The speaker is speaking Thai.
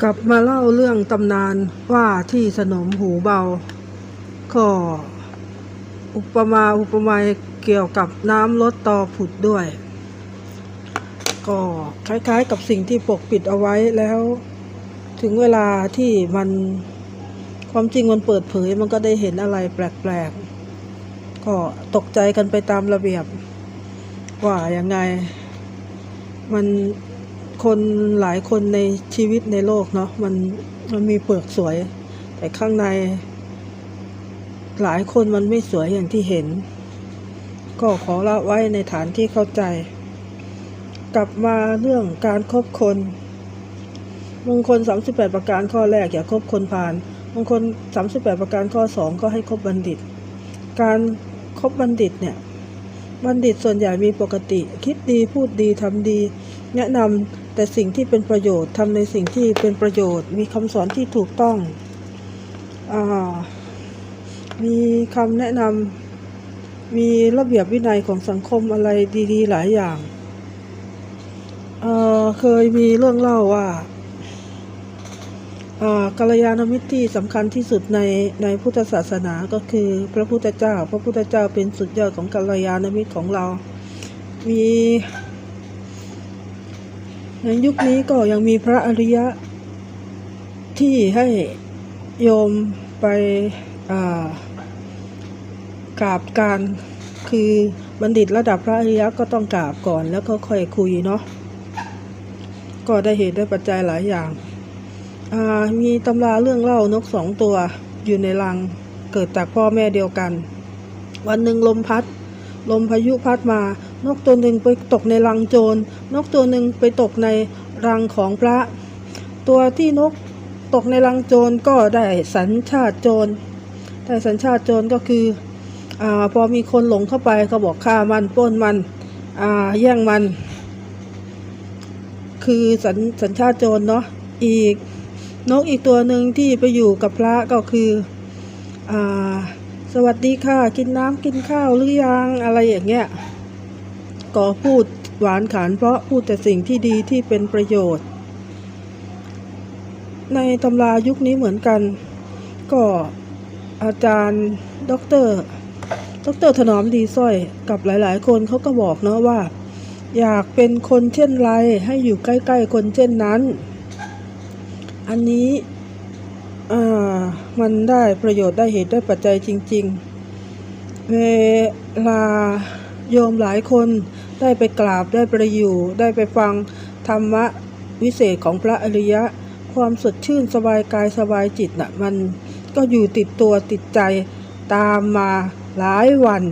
กลับมาเล่าเรื่องตำนานว่าที่สนมหูเบา ก็อุปมาอุปไมยเกี่ยวกับน้ำลดต่อผุดด้วย ก็คล้ายๆกับสิ่งที่ปกปิดเอาไว้แล้ว ถึงเวลาที่มันความจริงมันเปิดเผยมันก็ได้เห็นอะไรแปลกๆ ก็ตกใจกันไปตามระเบียบ ว่ายังไง มัน คนหลายคนในชีวิตในโลกเนาะมันมันมีเปลือกสวย แต่ข้างใน หลายคนมันไม่สวยอย่างที่เห็น ก็ขอละไว้ในฐานที่เข้าใจ กลับมาเรื่องการครบคน มงคล 38 ประการข้อแรกอย่าคบคนพาลมงคล 38 ประการข้อ 2 ก็ให้คบบัณฑิต การคบบัณฑิตเนี่ยบัณฑิตส่วนใหญ่มีปกติ คิดดีพูดดีทำดี แนะนำ แต่สิ่งที่เป็นประโยชน์ทำในสิ่งที่เป็นประโยชน์ มีคำสอนที่ถูกต้องอมีคำแนะนำมีระเบียบวินัยของสังคมอะไรดี ๆ หลายอย่างเเคยมีเรื่องเล่าว่าอ่ากัลยาณมิตรที่สำคัญที่สุดในในพุทธศาสนาก็คือพระพุทธเจ้า พระพุทธเจ้าเป็นสุดยอดของกัลยาณมิตรของเรา มี ในยุคนี้ก็ยังมีพระอริยะ ที่ให้โยมไปกราบการคือบัณฑิตระดับพระอริยะก็ต้องกราบก่อนแล้วก็ค่อยคุยเนาะก็ได้เหตุได้ปัจจัยหลายอย่างามีตำราเรื่องเล่านกสองตัวอยู่ในรังเกิดจากพ่อแม่เดียวกัน วันหนึ่งลมพัด ลมพายุพัดมา นกตัวหนึ่งไปตกในรังโจร นกตัวหนึ่งไปตกในรังของพระ ตัวที่นกตกในรังโจรก็ได้สัญชาติโจรได้สัญชาติโจรก็คืออพอมีคนหลงเข้าไปเขาบอกฆ่ามันป้นมันแย่งมัน คือสัญสัญชาติโจรเนาะอีกนกอีกตัวหนึ่งที่ไปอยู่กับพระก็คืออ่า สวัสดีค่ะ กินน้ำกินข้าวหรือยังอะไรอย่างเงี้ยก็พูดหวานขานเพราะพูดแต่สิ่งที่ดีที่เป็นประโยชน์ ในตำรายุคนี้เหมือนกัน ก็อาจารย์ด็อกเตอร์ด็อกเตอร์ถนอมดีสร้อยกับหลาย ๆ คนเขาก็บอกเนาะว่า อยากเป็นคนเช่นไรให้อยู่ใกล้ ๆ คนเช่นนั้น อันนี้ มันได้ประโยชน์ได้เหตุได้ปัจจัยจริง ๆ เวลาโยมหลายคนได้ไปกราบได้ไปอยู่ได้ไปฟังธรรมะวิเศษของพระอริยะ ความสดชื่นสบายกายสบายจิตน่ะมันก็อยู่ติดตัวติดใจตามมาหลายวัน